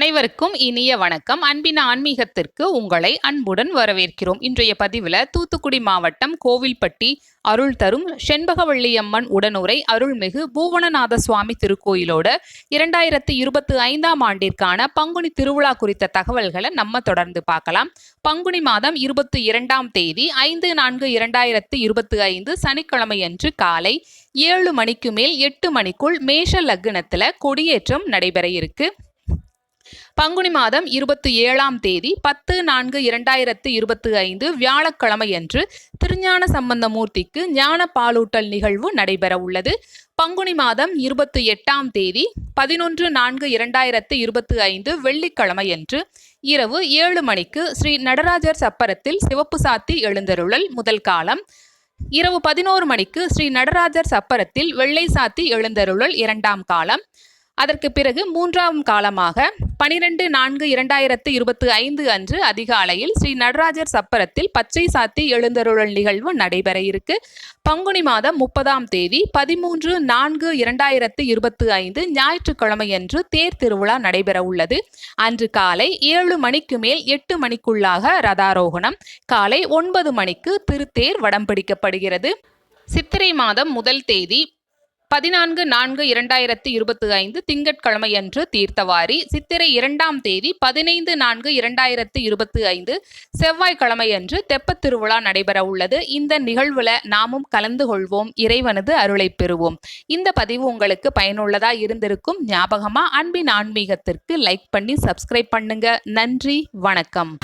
அனைவருக்கும் இனிய வணக்கம். அன்பின் ஆன்மீகத்திற்கு உங்களை அன்புடன் வரவேற்கிறோம். இன்றைய பதிவில் தூத்துக்குடி மாவட்டம் கோவில்பட்டி அருள் தரும் செண்பகவள்ளியம்மன் உடனுரை அருள்மிகு பூவனநாத சுவாமி திருக்கோயிலோட இரண்டாயிரத்தி இருபத்தி ஐந்தாம் ஆண்டிற்கான பங்குனி திருவிழா குறித்த தகவல்களை நம்ம தொடர்ந்து பார்க்கலாம். பங்குனி மாதம் இருபத்தி இரண்டாம் தேதி ஐந்து நான்கு இரண்டாயிரத்து இருபத்தி ஐந்து சனிக்கிழமையன்று காலை ஏழு மணிக்கு மேல் எட்டு மணிக்குள் மேஷ லக்னத்தில் கொடியேற்றம் நடைபெற இருக்கு. பங்குனி மாதம் இருபத்தி ஏழாம் தேதி பத்து நான்கு இரண்டாயிரத்து இருபத்தி ஐந்து வியாழக்கிழமையன்று திருஞான சம்பந்தமூர்த்திக்கு ஞான பாலூட்டல் நிகழ்வு நடைபெற உள்ளது. பங்குனி மாதம் இருபத்தி எட்டாம் தேதி பதினொன்று நான்கு இரண்டாயிரத்து இருபத்தி ஐந்து வெள்ளிக்கிழமையன்று இரவு ஏழு மணிக்கு ஸ்ரீ நடராஜர் சப்பரத்தில் சிவப்பு சாத்தி எழுந்தருளல் முதல் காலம். இரவு பதினோரு மணிக்கு ஸ்ரீ நடராஜர் சப்பரத்தில் வெள்ளை சாத்தி எழுந்தருளல் இரண்டாம் காலம். அதற்கு பிறகு மூன்றாம் காலமாக பனிரெண்டு நான்கு இரண்டாயிரத்து இருபத்தி ஐந்து அன்று அதிகாலையில் ஸ்ரீ நடராஜர் சப்பரத்தில் பச்சை சாத்தி எழுந்தருளல் நிகழ்வு நடைபெற இருக்கு. பங்குனி மாதம் முப்பதாம் தேதி பதிமூன்று நான்கு இரண்டாயிரத்து இருபத்தி ஐந்து ஞாயிற்றுக்கிழமையன்று தேர் திருவிழா நடைபெற உள்ளது. அன்று காலை ஏழு மணிக்கு மேல் எட்டு மணிக்குள்ளாக ரதாரோகணம். காலை ஒன்பது மணிக்கு திருத்தேர் வடம் பிடிக்கப்படுகிறது. சித்திரை மாதம் முதல் தேதி பதினான்கு நான்கு இரண்டாயிரத்து இருபத்தி ஐந்து திங்கட்கிழமையன்று தீர்த்தவாரி. சித்திரை இரண்டாம் தேதி பதினைந்து நான்கு இரண்டாயிரத்து இருபத்தி ஐந்து செவ்வாய்க்கிழமையன்று தெப்பத் திருவிழா நடைபெற உள்ளது. இந்த நிகழ்வுல நாமும் கலந்து கொள்வோம். இறைவனது அருளை பெறுவோம். இந்த பதிவு உங்களுக்கு பயனுள்ளதா இருந்திருக்கும். ஞாபகமா அன்பின் ஆன்மீகத்திற்கு லைக் பண்ணி சப்ஸ்கிரைப் பண்ணுங்க. நன்றி வணக்கம்.